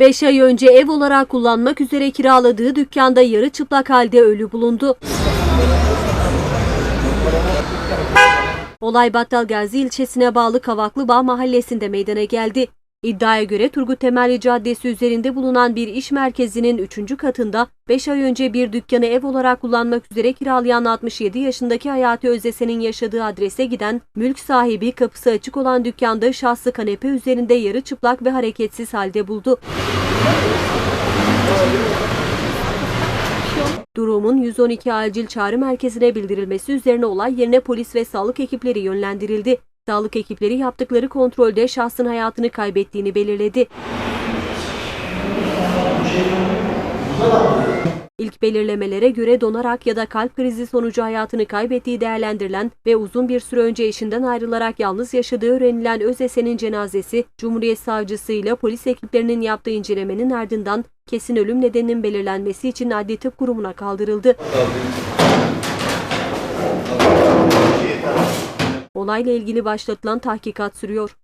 5 ay önce ev olarak kullanmak üzere kiraladığı dükkanda yarı çıplak halde ölü bulundu. Olay Battalgazi ilçesine bağlı Kavaklıbağ mahallesinde meydana geldi. İddiaya göre Turgut Temelli Caddesi üzerinde bulunan bir iş merkezinin 3. katında 5 ay önce bir dükkanı ev olarak kullanmak üzere kiralayan 67 yaşındaki Hayati Özesen'in yaşadığı adrese giden mülk sahibi kapısı açık olan dükkanda şahsı kanepe üzerinde yarı çıplak ve hareketsiz halde buldu. Durumun 112 acil çağrı merkezine bildirilmesi üzerine olay yerine polis ve sağlık ekipleri yönlendirildi. Sağlık ekipleri yaptıkları kontrolde şahsın hayatını kaybettiğini belirledi. İlk belirlemelere göre donarak ya da kalp krizi sonucu hayatını kaybettiği değerlendirilen ve uzun bir süre önce eşinden ayrılarak yalnız yaşadığı öğrenilen Özesen'in cenazesi Cumhuriyet Savcısı ile polis ekiplerinin yaptığı incelemenin ardından kesin ölüm nedeninin belirlenmesi için Adli Tıp Kurumu'na kaldırıldı. Olayla ilgili başlatılan tahkikat sürüyor.